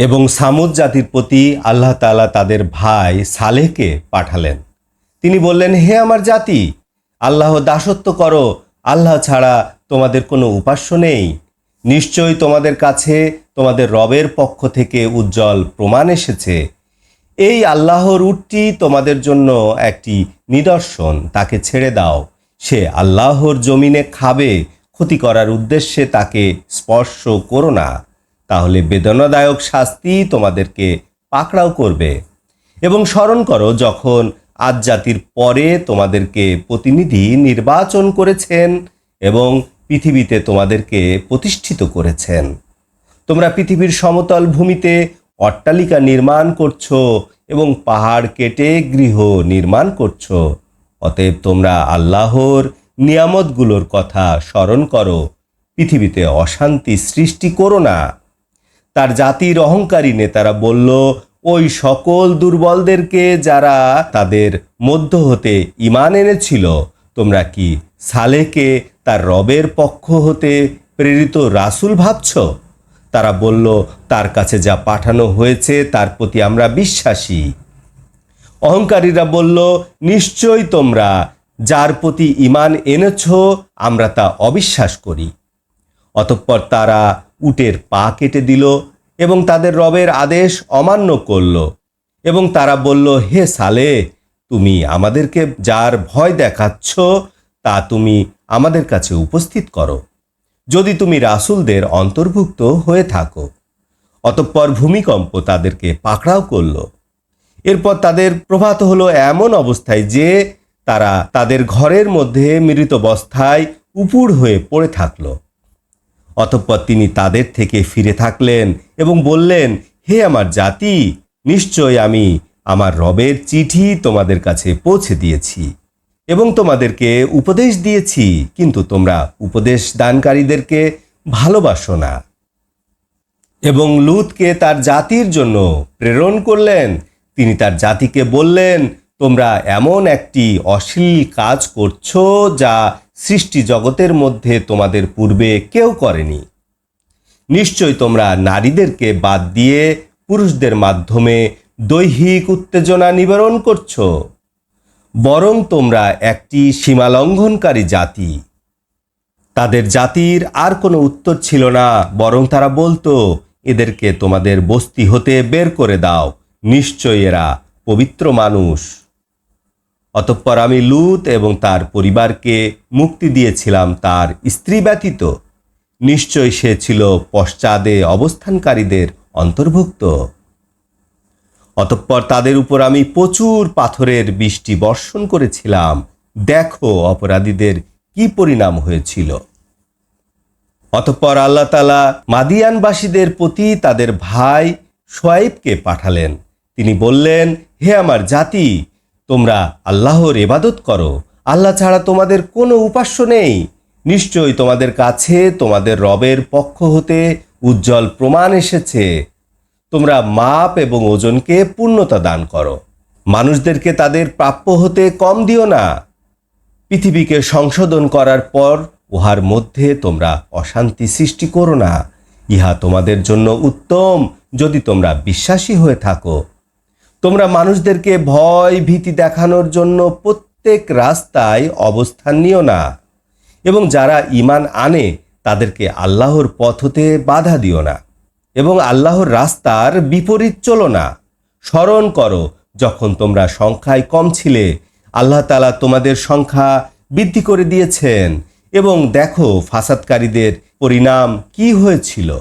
এবং সামুদ জাতির প্রতি আল্লাহ তালা তাদের ভাই সালেহকে পাঠালেন। তিনি বললেন, হে আমার জাতি, আল্লাহ দাসত্ব করো, আল্লাহ ছাড়া তোমাদের কোনো উপাস্য নেই। নিশ্চয়ই তোমাদের কাছে তোমাদের রবের পক্ষ থেকে উজ্জ্বল প্রমাণ এসেছে। এই আল্লাহর উটটি তোমাদের জন্য একটি নিদর্শন, তাকে ছেড়ে দাও। সে আল্লাহর জমিনে খাবে, ক্ষতি করার উদ্দেশ্যে তাকে স্পর্শ করো না। তাহলে বেদনাদায়ক শাস্তি তোমাদেরকে পাকড়াও করবে। এবং স্মরণ করো, যখন আজ জাতির পরে তোমাদেরকে প্রতিনিধি নির্বাচন করেছেন এবং পৃথিবীতে তোমাদেরকে প্রতিষ্ঠিত করেছেন। তোমরা পৃথিবীর সমতল ভূমিতে অট্টালিকা নির্মাণ করছ এবং পাহাড় কেটে গৃহ নির্মাণ করছ। অতএব তোমরা আল্লাহর নিয়ামতগুলোর কথা স্মরণ করো। পৃথিবীতে অশান্তি সৃষ্টি করো না। তার জাতির অহংকারী নেতারা বলল, ওই সকল দুর্বলদেরকে যারা তাদের মধ্য হতে ইমান এনেছিল, তোমরা কি সালেকে তার রবের পক্ষ হতে প্রেরিত রাসূল ভাবছ? তারা বলল, তার কাছে যা পাঠানো হয়েছে, তার প্রতি আমরা বিশ্বাসী। অহংকারীরা বলল, নিশ্চয়ই তোমরা যার প্রতি ইমান এনেছ, আমরা তা অবিশ্বাস করি। অতঃপর তারা উটের পা কেটে দিল এবং তাদের রবের আদেশ অমান্য করল। এবং তারা বলল, হে সালে, তুমি আমাদেরকে যার ভয় দেখাচ্ছ, তা তুমি আমাদের কাছে উপস্থিত করো। যদি তুমি রাসুলদের অন্তর্ভুক্ত হয়ে থাকো। অতঃপর ভূমিকম্প তাদেরকে পাকড়াও করল। এরপর তাদের প্রভাত হলো এমন অবস্থায় যে তারা তাদের ঘরের মধ্যে মৃত অবস্থায় উপুর হয়ে পড়ে থাকল। অতঃপর তিনি তাদের থেকে ফিরে থাকলেন এবং বললেন, হে আমার জাতি, নিশ্চয় আমি আমার রবের চিঠি তোমাদের কাছে পৌঁছে দিয়েছি এবং তোমাদেরকে উপদেশ দিয়েছি, কিন্তু তোমরা উপদেশ দানকারীদেরকে ভালোবাসো না। এবং লুতকে তার জাতির জন্য প্রেরণ করলেন। তিনি তার জাতিকে বললেন তোমরা এমন একটি অশ্লীল কাজ করছ যা সৃষ্টি জগতের মধ্যে তোমাদের পূর্বে কেউ করেনি। নিশ্চয় তোমরা নারীদেরকে বাদ দিয়ে পুরুষদের মাধ্যমে দৈহিক উত্তেজনা নিবারণ করছ। বরং তোমরা একটি সীমালঙ্ঘনকারী জাতি। তাদের জাতির আর কোনো উত্তর ছিল না, বরং তারা বলতো, এদেরকে তোমাদের বস্তি হতে বের করে দাও, নিশ্চয় এরা পবিত্র মানুষ। অতঃপর আমি লুত এবং তার পরিবারকে মুক্তি দিয়েছিলাম তার স্ত্রী ব্যতীত। নিশ্চয় সে ছিল পশ্চাদে অবস্থানকারীদের অন্তর্ভুক্ত। অতঃপর তাদের উপর আমি প্রচুর পাথরের বৃষ্টি বর্ষণ করেছিলাম। দেখো অপরাধীদের কি পরিণাম হয়েছিল। অতঃপর আল্লাহ তালা মাদিয়ানবাসীদের প্রতি তাদের ভাই সোয়াইবকে পাঠালেন। তিনি বললেন, হে আমার জাতি তোমরা আল্লাহর এবাদত করো। আল্লাহ ছাড়া তোমাদের কোনো উপাস্য নেই। নিশ্চয়ই তোমাদের কাছে তোমাদের রবের পক্ষ হতে উজ্জ্বল প্রমাণ এসেছে। তোমরা মাপ এবং ওজনকে পূর্ণতা দান করো। মানুষদেরকে তাদের প্রাপ্য হতে কম দিও না। পৃথিবীকে সংশোধন করার পর উহার মধ্যে তোমরা অশান্তি সৃষ্টি করো না। ইহা তোমাদের জন্য উত্তম যদি তোমরা বিশ্বাসী হয়ে থাকো। তোমরা মানুষদেরকে ভয়, ভীতি দেখানোর জন্য প্রত্যেক রাস্তায় অবস্থান নিও না। এবং যারা ইমান আনে, তাদেরকে আল্লাহর পথ হতে বাধা দিও না। এবং আল্লাহর রাস্তার বিপরীত চলো না। স্মরণ করো, যখন তোমরা সংখ্যায় কম ছিলে, আল্লাহ তালা তোমাদের সংখ্যা বৃদ্ধি করে দিয়েছেন। এবং দেখো, ফাসাদকারীদের পরিণাম কি হয়েছিল।